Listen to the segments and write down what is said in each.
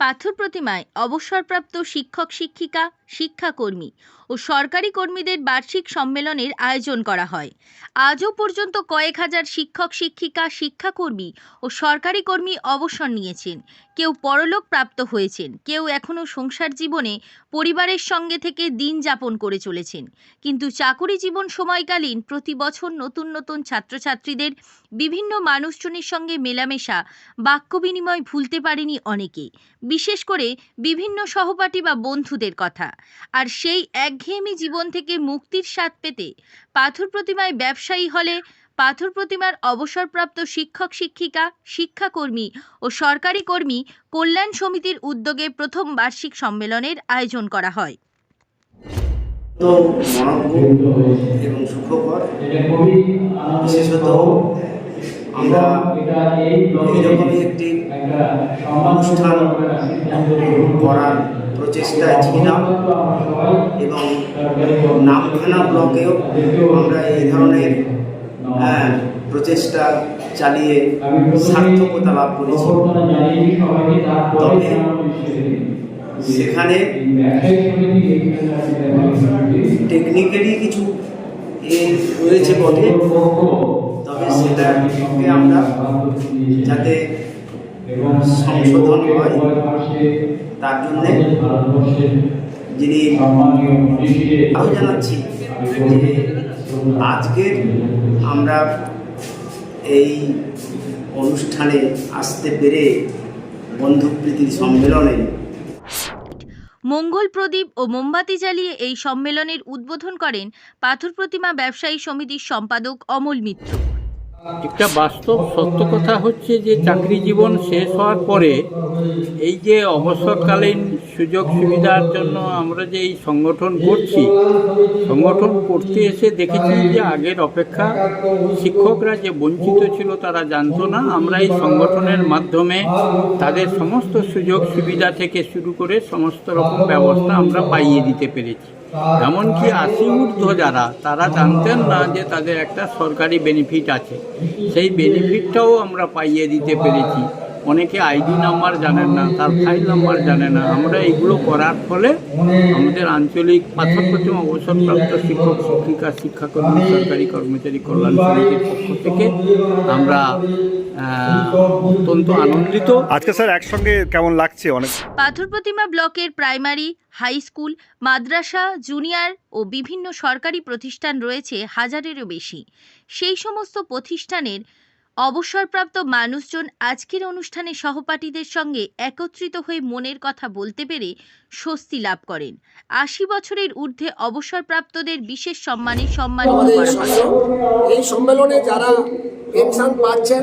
পাথর প্রতিমায় অবসরপ্রাপ্ত শিক্ষক শিক্ষিকা, শিক্ষাকর্মী ও সরকারি কর্মীদের বার্ষিক সম্মেলনের আয়োজন করা হয়। আজও পর্যন্ত কয়েক হাজার শিক্ষক শিক্ষিকা, শিক্ষাকর্মী ও সরকারি কর্মী অবসর নিয়েছেন। কেউ পরলোক প্রাপ্ত হয়েছেন, কেউ এখনও সংসার জীবনে পরিবারের সঙ্গে থেকে দিন যাপন করে চলেছেন। কিন্তু চাকুরি জীবন সময়কালীন প্রতি বছর নতুন নতুন ছাত্রছাত্রীদের, বিভিন্ন মানুষজনের সঙ্গে মেলামেশা বাক্য বিনিময় ভুলতে পারেনি অনেকে, বিশেষ করে বিভিন্ন সহপাঠী বা বন্ধুদের কথা। আর সেই একঘেয়েমি জীবন থেকে মুক্তির স্বাদ পেতে পাথর প্রতিমায় ব্যবসায়ী হলে পাথর প্রতিমার অবসরপ্রাপ্ত শিক্ষক শিক্ষিকা, শিক্ষাকর্মী ও সরকারি কর্মী কল্যাণ সমিতির উদ্যোগে প্রথম বার্ষিক সম্মেলনের আয়োজন করা হয়। আমরা এইরকমই একটি অনুষ্ঠান করার প্রচেষ্টায় ছিলাম এবং নামখানা ব্লকেও আমরা এই ধরনের হ্যাঁ, প্রচেষ্টা চালিয়ে সার্থকতা লাভ করেছি। তবে সেখানে টেকনিক্যালি কিছু রয়েছে বটে তবে সেটাকে আমরা যাতে সংশোধন হয় তার জন্যে যিনি আরও জানাচ্ছি যে আজকের আমরা এই অনুষ্ঠানে আসতে পেরে বন্ধুপ্রীতির সম্মেলনে মঙ্গল প্রদীপ ও মোমবাতি জ্বালিয়ে এই সম্মেলনের উদ্বোধন করেন পাথর প্রতিমা ব্যবসায়ী সমিতির সম্পাদক অমল মিত্র। একটা বাস্তব সত্য কথা হচ্ছে যে চাকরি জীবন শেষ হওয়ার পরে এই যে অবসরকালীন সুযোগ সুবিধার জন্য আমরা যে এই সংগঠন করছি, সংগঠন করতে এসে দেখেছি যে আগের অপেক্ষা শিক্ষকরা যে বঞ্চিত ছিল তারা জানতো না। আমরা এই সংগঠনের মাধ্যমে তাদের সমস্ত সুযোগ সুবিধা থেকে শুরু করে সমস্ত রকম ব্যবস্থা আমরা পাইয়ে দিতে পেরেছি। এমনকি আশি ঊর্ধ্ব যারা তারা জানতেন না যে তাদের একটা সরকারি বেনিফিট আছে। সেই বেনিফিটটাও আমরা পাইয়ে দিতে পেরেছি। অনেকে আইডি নাম্বার জানেন না তার ফাইল নাম্বার জানে না। আমরা এগুলো করার ফলে আমাদের আঞ্চলিক পাথর প্রতিমা অবসরপ্রাপ্ত শিক্ষক শিক্ষিকা শিক্ষাকর্মী সরকারি কর্মচারী কল্যাণ সমিতির পক্ষ থেকে আমরা আহ, অত্যন্ত আনন্দিত। আজকে স্যার একসঙ্গে কেমন লাগছে? অনেক পাথর প্রতিমা ব্লকের প্রাইমারি হাই স্কুল মাদ্রাসা জুনিয়র ও বিভিন্ন সরকারি প্রতিষ্ঠান রয়েছে হাজারেরও বেশি। সেই সমস্ত প্রতিষ্ঠানের অবসরপ্রাপ্ত মানুষজন আজকের অনুষ্ঠানে সহপাঠীদের সঙ্গে একত্রিত হয়ে মনের কথা বলতে পেরে স্বস্তি লাভ করেন। আশি বছরের ঊর্ধ্বে অবসরপ্রাপ্তদের বিশেষ সম্মানে সম্মানিত আমাদের করা হয়। এই সম্মেলনে যারা পেনশন পাচ্ছেন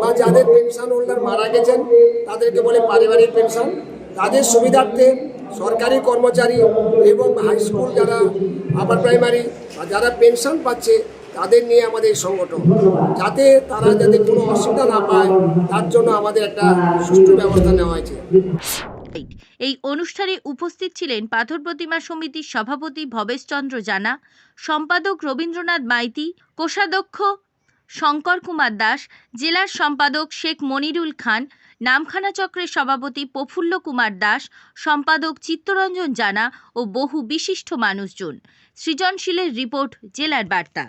বা যাদের পেনশন হোল্ডার মারা গেছেন তাদেরকে বলে পারিবারিক পেনশন। তাদের সুবিধার্থে সরকারি কর্মচারী এবং হাই স্কুল যারা আপার প্রাইমারি যারা পেনশন পাচ্ছে তাদের নিয়ে আমাদের এই সংগঠন। যাতে তারা যাতে কোনো অসুবিধা না পায়, তার জন্য আমাদের একটা সুষ্ঠু ব্যবস্থা নেওয়া হয়েছে। এই অনুষ্ঠানে উপস্থিত ছিলেন পাথর প্রতিমা সমিতির সভাপতি ভবেশচন্দ্র জানা, সম্পাদক রবীন্দ্রনাথ মাইতি, কোষাধ্যক্ষ শঙ্কর কুমার দাস, জেলার সম্পাদক শেখ মনিরুল খান, নামখানা চক্রের সভাপতি প্রফুল্ল কুমার দাস, সম্পাদক চিত্তরঞ্জন জানা ও বহু বিশিষ্ট মানুষজন। সৃজনশীলের রিপোর্ট, জেলার বার্তা।